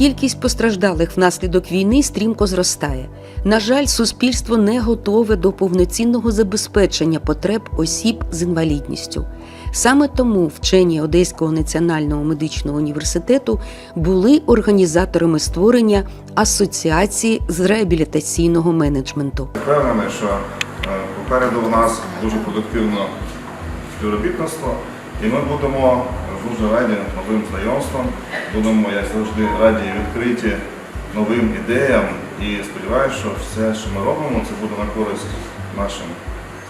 Кількість постраждалих внаслідок війни стрімко зростає. На жаль, суспільство не готове до повноцінного забезпечення потреб осіб з інвалідністю. Саме тому вчені Одеського національного медичного університету були організаторами створення асоціації з реабілітаційного менеджменту. Впевнений, що е, попереду в нас дуже продуктивне співробітництво, і ми будемо дуже раді новим знайомствам, будемо, як завжди, раді і відкриті новим ідеям. І сподіваюся, що все, що ми робимо, це буде на користь нашим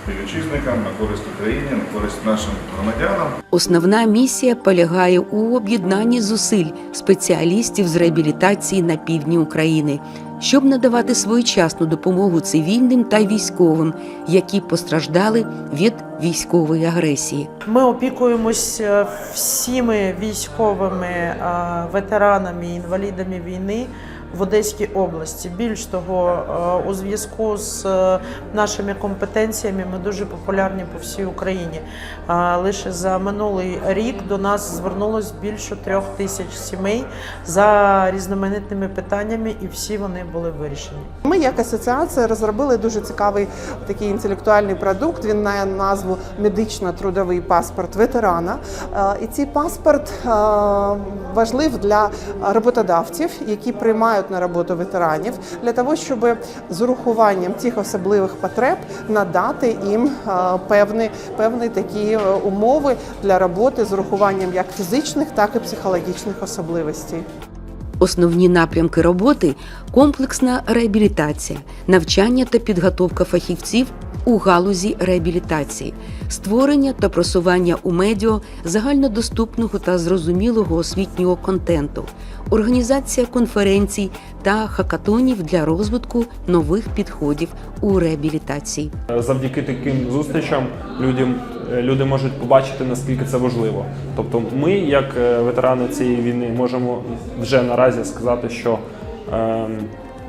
співвітчизникам, на користь Україні, на користь нашим громадянам. Основна місія полягає у об'єднанні зусиль спеціалістів з реабілітації на півдні України, щоб надавати своєчасну допомогу цивільним та військовим, які постраждали від військової агресії. Ми опікуємось е, всіми військовими ветеранами, інвалідами війни в Одеській області. Більш того, е, у зв'язку з е, нашими компетенціями ми дуже популярні по всій Україні. Е, Лише за минулий рік до нас звернулось більше трьох тисяч сімей за різноманітними питаннями, і всі вони були вирішені. Ми, як асоціація, розробили дуже цікавий такий інтелектуальний продукт. Він має назву медично-трудовий паспорт ветерана. І цей паспорт важлив для роботодавців, які приймають на роботу ветеранів, для того, щоб з урахуванням цих особливих потреб надати їм певні, певні такі е, умови для роботи з урахуванням як фізичних, так і психологічних особливостей. Основні напрямки роботи комплексна реабілітація, навчання та підготовка фахівців у галузі реабілітації, створення та просування у медіа загальнодоступного та зрозумілого освітнього контенту, організація конференцій та хакатонів для розвитку нових підходів у реабілітації. Завдяки таким зустрічам людям, е, люди можуть побачити, наскільки це важливо. Тобто, ми, як е, ветерани цієї війни, можемо вже наразі сказати, що е,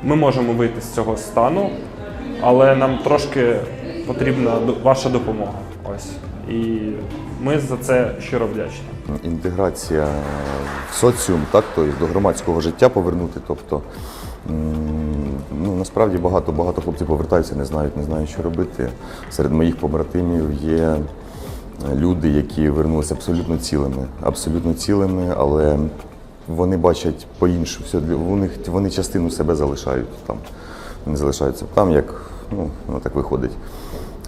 ми можемо вийти з цього стану, але нам трошки потрібна ваша допомога. Ось. І ми за це щиро вдячні. інтеграція в соціум, так, тобто до громадського життя повернути. Тобто, ну, насправді багато, багато хлопців повертаються, не знають, не знають, що робити. Серед моїх побратимів є люди, які вернулися абсолютно цілими, абсолютно цілими, але вони бачать по-іншому. Все, вони, вони частину себе залишають там. Вони залишаються там, як ну, так виходить.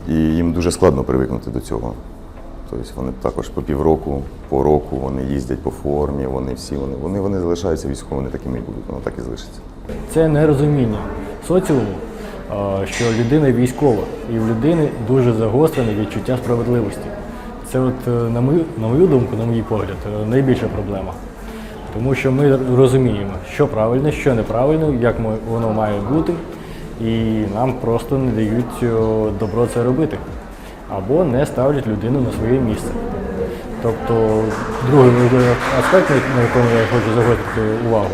І їм дуже складно привикнути до цього. Тобто вони також по півроку, по року вони їздять по формі, вони всі вони, вони, вони залишаються військовими, такими і будуть, воно так і залишиться. Це нерозуміння соціуму, що людина військова, і в людини дуже загострене відчуття справедливості. Це, от, е, на мою, на мою думку, на мій погляд, е, найбільша проблема. Тому що ми розуміємо, що правильно, що неправильно, як воно має бути, і нам просто не дають е, добро це робити. Або не ставлять людину на своє місце. Тобто, другий аспект, на якому я хочу загострити увагу,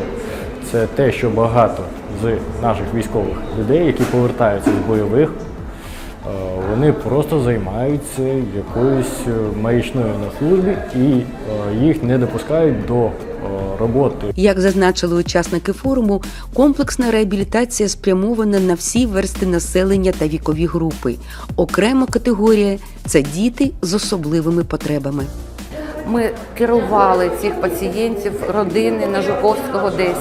це те, що багато з наших військових людей, які повертаються з бойових, е, вони просто займаються якоюсь е, маячною на службі і їх не допускають до роботи Як зазначили учасники форуму, комплексна реабілітація спрямована на всі версти населення та вікові групи. Окрема категорія це діти з особливими потребами. Ми керували цих пацієнтів родини на Жуковського 10,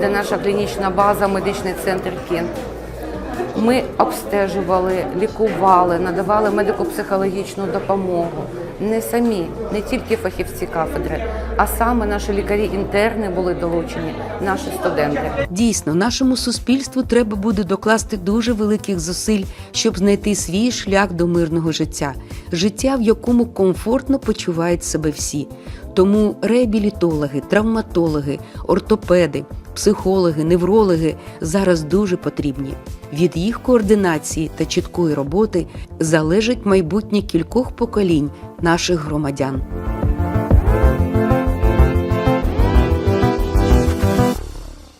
де наша клінічна база, медичний центр Кент. Ми обстежували, лікували, надавали медико-психологічну допомогу. Не самі, не тільки фахівці кафедри, а саме наші лікарі-інтерни були долучені, наші студенти. Дійсно, нашому суспільству треба буде докласти дуже великих зусиль, щоб знайти свій шлях до мирного життя, життя, в якому комфортно почувають себе всі. Тому реабілітологи, травматологи, ортопеди, психологи, неврологи зараз дуже потрібні. Від їх координації та чіткої роботи залежить майбутнє кількох поколінь наших громадян.